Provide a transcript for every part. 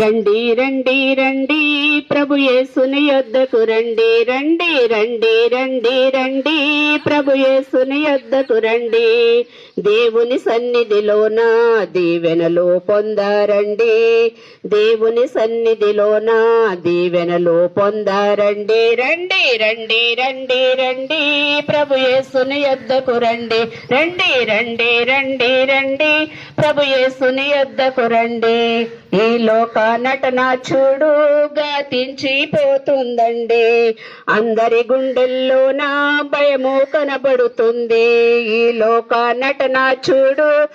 రండి రండి రండి ప్రభు యేసుని యొద్దకు రండి రండి రండి రండి రండి ప్రభు యేసుని యొద్దకు రండి దేవుని సన్నిధిలోన దీవెనలు పొందారండి దేవుని సన్నిధిలోన దీవెనలు పొందారండి రండి రండి రండి రండి ప్రభు యేసుని యొద్దకు రండి రండి రండి రండి రండి ప్రభు యేసుని యొద్దకు రండి ఈ లోక నటన చూడు పోతుందండి. అందరి గుండెల్లోన భయము కనబడుతుంది. ఈ లోక నటన చూడు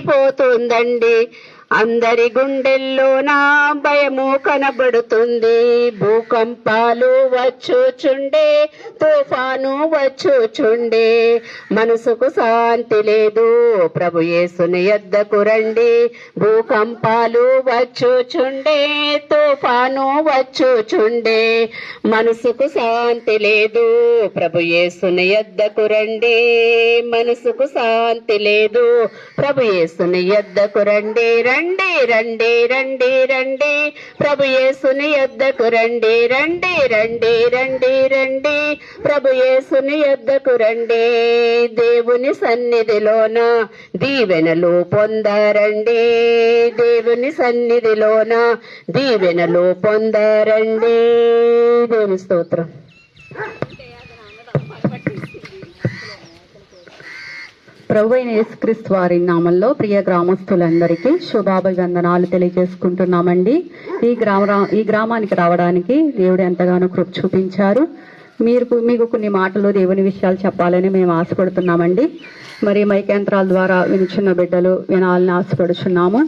పోతుందండి. అందరి గుండెల్లో నా భయము కనబడుతుంది. భూకంపాలు వచ్చుచుండే తుఫాను వచ్చుచుండే. మనసుకు శాంతి లేదు. ప్రభు యేసుని ఎద్దకు రండి. భూకంపాలు వచ్చుచుండే తుఫాను వచ్చుచుండే. మనసుకు శాంతి లేదు. ప్రభు యేసుని ఎద్దకు రండి. మనసుకు శాంతి లేదు. ప్రభు యేసుని యొద్దకు రండి. రండి రండి రండి రండి. ప్రభు యేసుని యొద్దకు రండి రండి రండి రండి రండి. ప్రభు యేసుని యొద్దకు రండి. దేవుని సన్నిధిలోన దీవెనలు పొందారండి. దేవుని సన్నిధిలోన దీవెనలు పొందరండి. దేవుని స్తోత్రం. ప్రభు అయిన యేసుక్రీస్తు వారి నామంలో ప్రియ గ్రామస్తులందరికీ శుభాభివందనాలు తెలియజేసుకుంటున్నామండి. ఈ గ్రామ ఈ గ్రామానికి రావడానికి దేవుడు ఎంతగానో కృప చూపించారు. మీరు మీకు కొన్ని మాటలు దేవుని విషయాలు చెప్పాలని మేము ఆశపడుతున్నామండి. మరి మైకేంద్రాల ద్వారా వినుచున్న బిడ్డలు వినాలని ఆశపడుచున్నాము.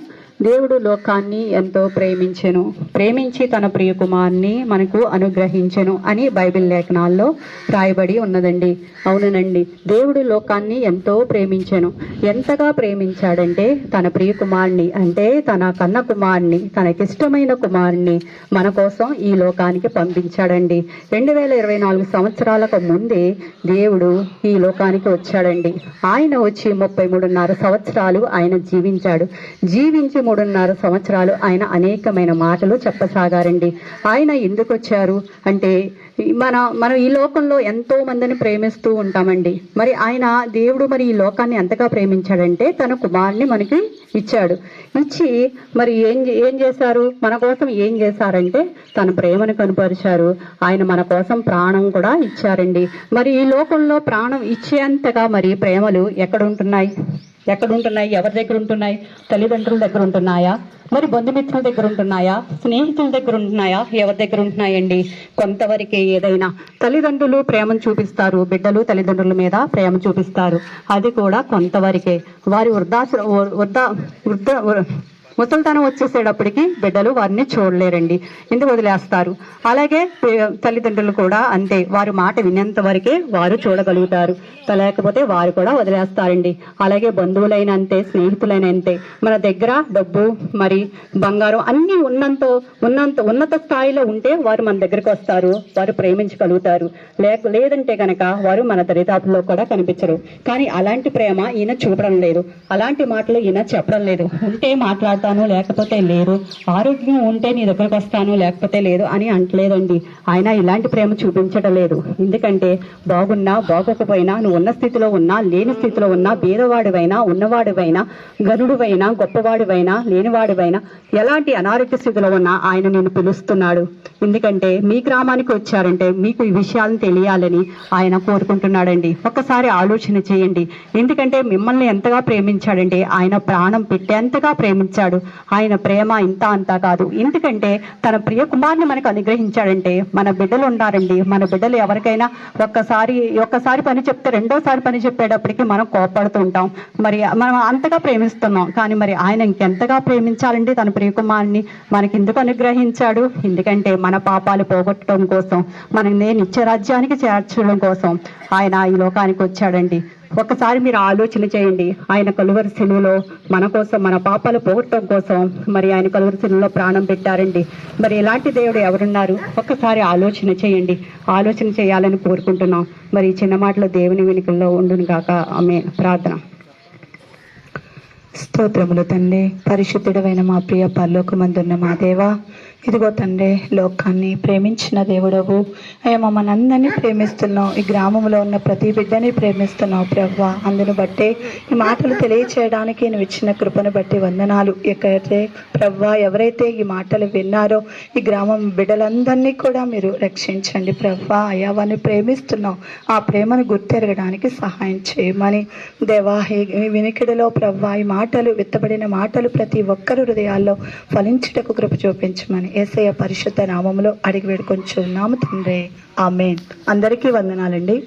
దేవుడు లోకాన్ని ఎంతో ప్రేమించెను. ప్రేమించి తన ప్రియ కుమార్ని మనకు అనుగ్రహించెను అని బైబిల్ లేఖనాల్లో రాయబడి ఉన్నదండి. అవునండి. దేవుడు లోకాన్ని ఎంతో ప్రేమించెను. ఎంతగా ప్రేమించాడంటే తన ప్రియ కుమార్ని అంటే తన కన్న కుమార్ని తనకిష్టమైన కుమార్ని మన కోసం ఈ లోకానికి పంపించాడండి. రెండు వేల ఇరవై నాలుగు సంవత్సరాలకు ముందే దేవుడు ఈ లోకానికి వచ్చాడండి. ఆయన వచ్చి ముప్పై మూడున్నర సంవత్సరాలు ఆయన జీవించాడు. జీవించి మూడున్నర సంవత్సరాలు ఆయన అనేకమైన మాటలు చెప్పసాగారండి. ఆయన ఎందుకు వచ్చారు అంటే మన మనం ఈ లోకంలో ఎంతో మందిని ప్రేమిస్తూ ఉంటామండి. మరి ఆయన దేవుడు మరి ఈ లోకాన్ని ఎంతగా ప్రేమించాడంటే తన కుమారుని మనకి ఇచ్చాడు. ఇచ్చి మరి ఏం ఏం చేశారు? మన కోసం ఏం చేశారంటే తన ప్రేమను కనుపరిచారు. ఆయన మన కోసం ప్రాణం కూడా ఇచ్చారండి. మరి ఈ లోకంలో ప్రాణం ఇచ్చేంతగా మరి ప్రేమలు ఎక్కడ ఉంటున్నాయి ఎక్కడ ఉంటున్నాయి ఎవరి దగ్గర ఉంటున్నాయి? తల్లిదండ్రుల దగ్గర ఉంటున్నాయా? మరి బంధుమిత్రుల దగ్గర ఉంటున్నాయా? స్నేహితుల దగ్గర ఉంటున్నాయా? ఎవరి దగ్గర ఉంటున్నాయండి? కొంతవరకే ఏదైనా తల్లిదండ్రులు ప్రేమను చూపిస్తారు. బిడ్డలు తల్లిదండ్రుల మీద ప్రేమ చూపిస్తారు. అది కూడా కొంతవరకే. వారి వృద్ధాశ్ర వృద్ధ వృద్ధ ముసలితనం వచ్చేసేటప్పటికి బిడ్డలు వారిని చూడలేరండి. ఎందుకు వదిలేస్తారు? అలాగే తల్లిదండ్రులు కూడా అంతే వారి మాట వినేంత వరకే వారు చూడగలుగుతారు. లేకపోతే వారు కూడా వదిలేస్తారండి. అలాగే బంధువులైన అంతే స్నేహితులైన అంతే మన దగ్గర డబ్బు మరి బంగారం అన్ని ఉన్నంత ఉన్నంత ఉన్నత స్థాయిలో ఉంటే వారు మన దగ్గరకు వస్తారు వారు ప్రేమించగలుగుతారు. లేక లేదంటే కనుక వారు మన దరిదాపుల్లో కూడా కనిపించరు. కానీ అలాంటి ప్రేమ ఈయన చూపడం లేదు. అలాంటి మాటలు ఈయన చెప్పడం లేదు. ఉంటే మాట్లాడతారు. వస్తాను లేకపోతే లేదు. ఆరోగ్యం ఉంటే నీ దగ్గరకు వస్తాను లేకపోతే లేదు అని అంటలేదండి. ఆయన ఇలాంటి ప్రేమ చూపించడం లేదు. ఎందుకంటే బాగున్నా బాగోకపోయినా నువ్వు ఉన్న స్థితిలో ఉన్నా లేని స్థితిలో ఉన్నా బీదవాడివైనా ఉన్నవాడివైనా గనుడివైనా గొప్పవాడివైనా లేనివాడివైనా ఎలాంటి అనారోగ్య స్థితిలో ఉన్నా ఆయన నేను పిలుస్తున్నాడు. ఎందుకంటే మీ గ్రామానికి వచ్చారంటే మీకు ఈ విషయాలను తెలియాలని ఆయన కోరుకుంటున్నాడండి. ఒక్కసారి ఆలోచన చేయండి. ఎందుకంటే మిమ్మల్ని ఎంతగా ప్రేమించాడంటే ఆయన ప్రాణం పెట్టేంతగా ప్రేమించాడు. ఆయన ప్రేమ ఇంత అంతా కాదు. ఎందుకంటే తన ప్రియ కుమార్ని మనకు అనుగ్రహించాడంటే మన బిడ్డలు ఉన్నారండి. మన బిడ్డలు ఎవరికైనా ఒక్కసారి ఒక్కసారి పని చెప్తే రెండోసారి పని చెప్పేటప్పటికి మనం కోపడుతూ ఉంటాం మరి మనం అంతగా ప్రేమిస్తున్నాం. కానీ మరి ఆయన ఇంకెంతగా ప్రేమించాలండి? తన ప్రియ కుమార్ని మనకి ఎందుకు అనుగ్రహించాడు? ఎందుకంటే మన పాపాలు పోగొట్టడం కోసం మనం నేను నిత్య రాజ్యానికి చేర్చడం కోసం ఆయన ఈ లోకానికి వచ్చాడండి. ఒక్కసారి మీరు ఆలోచన చేయండి. ఆయన కలువరి సెలువులో మన కోసం మన పాపాలు పోగొట్టడం కోసం మరి ఆయన కలువరి సెలువులో ప్రాణం పెట్టారండి. మరి ఎలాంటి దేవుడు ఎవరున్నారు? ఒక్కసారి ఆలోచన చేయండి. ఆలోచన చేయాలని కోరుకుంటున్నాం. మరి చిన్న మాటలు దేవుని వెనుకల్లో ఉండును కాక ఆమె ప్రార్థన. స్తోత్రములు తండ్రి పరిశుద్ధుడమైన మా ప్రియ పరలోకమందున్న మా దేవా ఇదిగో తండ్రి లోకాన్ని ప్రేమించిన దేవుడవు. అయ్యా మమ్మల్ని అందరినీ ప్రేమిస్తున్నావు. ఈ గ్రామంలో ఉన్న ప్రతి బిడ్డని ప్రేమిస్తున్నావు ప్రవ్వ. అందును బట్టే ఈ మాటలు తెలియచేయడానికి నువ్వు ఇచ్చిన కృపను బట్టి వందనాలు. ఎక్కడైతే ప్రవ్వ ఎవరైతే ఈ మాటలు విన్నారో ఈ గ్రామం బిడ్డలందరినీ కూడా మీరు రక్షించండి ప్రవ్వ. అయ్యా వారిని ప్రేమిస్తున్నావు. ఆ ప్రేమను గుర్తెరగడానికి సహాయం చేయమని. దేవా ఈ ఈ వినికిడిలో ప్రవ్వ ఈ మాటలు విత్తబడిన మాటలు ప్రతి ఒక్కరు హృదయాల్లో ఫలించుటకు కృప చూపించమని. ఏసయ్య పరిశుద్ధ నామంలో అడిగి వేడుకొని నామ తండ్రి. ఆమెన్. అందరికీ వందనాలండి.